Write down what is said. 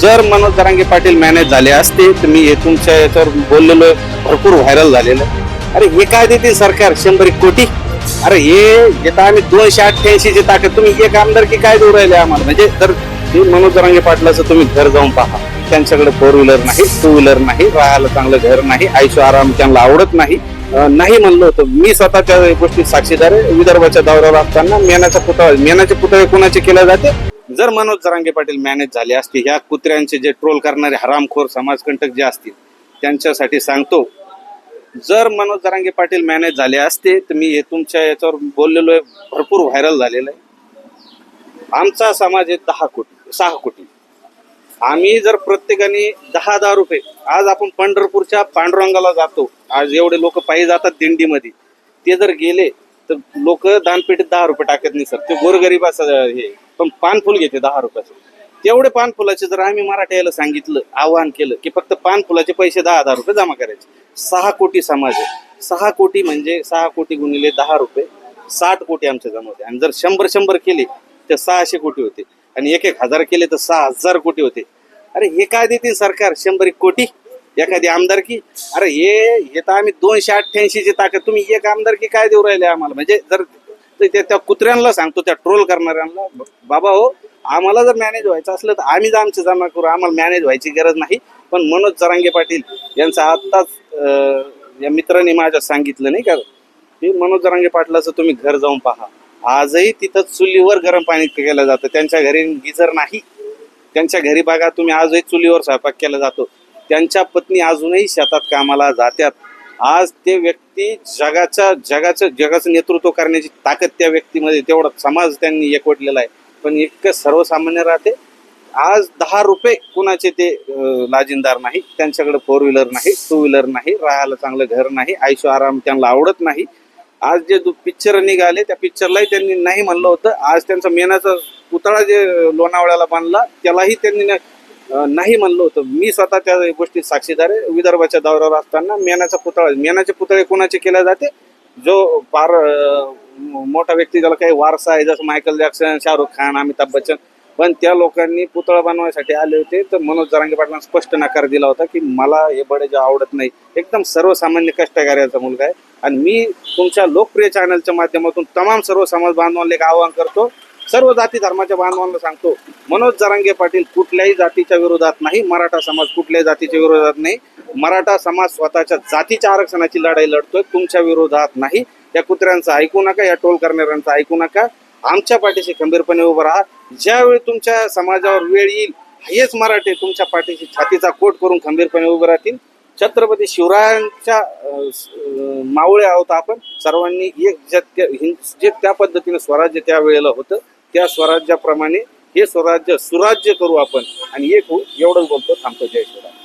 जर मनोज जरांगे पाटील मॅनेज झाले असते तर मी तुमच्या याच्यावर बोललेलो भरपूर व्हायरल झालेलं. अरे हे काय देते सरकार? शंभर एक कोटी? अरे हे येतं आम्ही दोनशे अठ्ठ्याऐंशीची ताकद तुम्ही एक आमदार की काय देऊ राहिले आम्हाला? म्हणजे तर हे मनोज जरांगे पाटलाचं तुम्ही घर जाऊन पहा. त्यांच्याकडे फोर व्हीलर नाही टू व्हीलर नाही राहायला चांगलं घर नाही आयुष्य आराम त्यांना आवडत नाही. नाही म्हणलं होतं. मी स्वतःच्या गोष्टी साक्षीदार आहे. विदर्भाच्या दौऱ्यावर असताना मेनाचा पुतळा मेनाचे पुतळे कोणाचे केले जाते? जर मनोज जरांगे पाटील मॅनेज झाले असते ह्या कुत्र्यांचे जे ट्रोल करणारे हरामखोर समाजकंटक जे असतील त्यांच्यासाठी सांगतो जर मनोज जरांगे पाटील मॅनेज झाले असते तर मी हे तुमच्या याच्यावर बोललेलो आहे भरपूर व्हायरल झालेलं आहे. आमचा समाज आहे दहा कोटी सहा कोटी. आम्ही जर प्रत्येकाने दहा दहा रुपये आज आपण पंढरपूरच्या पांडुरंगाला जातो आज एवढे लोक पायी जातात दिंडीमध्ये ते जर गेले तर लोक दानपेटीत दहा रुपये टाकत नाही सर. ते गोरगरिबाचं हे. पण पानफुल घेते दहा रुपयाचं. तेवढे पानफुलाचे जर आम्ही मराठ्याला सांगितलं आवाहन केलं की फक्त पानफुलाचे पैसे दहा हजार रुपये जमा करायचे. सहा कोटी समाज आहे. सहा कोटी म्हणजे सहा कोटी गुणिले दहा रुपये. साठ कोटी आमचे जमा होते. आणि जर शंभर शंभर केले तर सहाशे कोटी होते. आणि एक एक हजार केले तर सहा हजार कोटी होते. अरे हे काय देतील सरकार? शंभर एक कोटी? एखादी आमदारकी? अरे हे हे तर आम्ही दोनशे अठ्ठ्याऐंशीची ताकद. तुम्ही एक आमदारकी काय देऊ राहिले आम्हाला? म्हणजे जर त्या त्या कुत्र्यांना सांगतो त्या ट्रोल करणाऱ्यांना बाबा हो आम्हाला जर मॅनेज व्हायचं असलं तर आम्हीच आमचं जमा करू. आम्हाला मॅनेज व्हायची गरज नाही. पण मनोज जरांगे पाटील यांचा आत्ताच या मित्राने माझ्या सांगितलं नाही का? की मनोज जरांगे पाटलाचं तुम्ही घर जाऊन पहा. आजही तिथं चुलीवर गरम पाणी केलं जातं. त्यांच्या घरी गिझर नाही. त्यांच्या घरी बघा तुम्ही आजही चुलीवर स्वयंपाक केला जातो. त्यांच्या पत्नी अजूनही शेतात कामाला जात्यात आज ते व्यक्ती जगाच्या जगाचं जगाचं नेतृत्व करण्याची ताकद त्या व्यक्तीमध्ये तेवढा समाज त्यांनी एकवटलेला आहे. पण इतकं सर्वसामान्य राहते. आज दहा रुपये कुणाचे ते लाजिंदार लाजिनदार नाही त्यांच्याकडे फोर व्हीलर नाही टू व्हीलर नाही राहायला चांगलं घर नाही आयुष्य आराम त्यांना आवडत नाही. आज जे पिक्चर निघाले त्या पिक्चरलाही त्यांनी नाही म्हणलं होतं. आज त्यांचा मेनाचा पुतळा जे लोणावळ्याला बांधला त्यालाही त्यांनी नाही म्हणलं होतं. मी स्वतः त्या गोष्टीत साक्षीदार आहे. विदर्भाच्या दौऱ्यावर असताना मेनाचा पुतळा मेनाचे पुतळे कोणाचे केले जाते? जो फार मोठा व्यक्ती ज्याला काही वारसा आहे जसं मायकल जॅक्सन शाहरुख खान अमिताभ बच्चन पण त्या लोकांनी पुतळा बनवायसाठी आले होते. तर मनोज जरांगे पाटलांना स्पष्ट नकार दिला होता की मला हे बडेजा आवडत नाही. एकदम सर्वसामान्य कष्टकार्याचा मुलगा आहे. आणि मी तुमच्या लोकप्रिय चॅनलच्या माध्यमातून तमाम सर्व समाज बांधवांना एक आवाहन करतो सर्व जाती धर्माच्या बांधवांना सांगतो मनोज जरांगे पाटील कुठल्याही जातीच्या विरोधात नाही मराठा समाज कुठल्याही जातीच्या विरोधात नाही. मराठा समाज स्वतःच्या जातीच्या आरक्षणाची लढाई लढतोय तुमच्या विरोधात नाही. या कुत्र्यांचं ऐकू नका या टोल करणाऱ्यांचं ऐकू नका. आमच्या पाठीशी खंबीरपणे उभं राहा. ज्यावेळी तुमच्या समाजावर वेळ येईल हेच मराठे तुमच्या पाठीशी छातीचा कोट करून खंबीरपणे उभे राहतील. छत्रपती शिवरायांच्या मावळे आहोत आपण. सर्वांनी एक ज्या त्या- हिं- जे त्या पद्धतीने स्वराज्य त्या वेळेला होतं. त्या स्वराज्याप्रमाणे हे स्वराज्य सुराज्य करू आपण आणि एक होऊ एवढंच बोलतो थांबतो जय शिवराय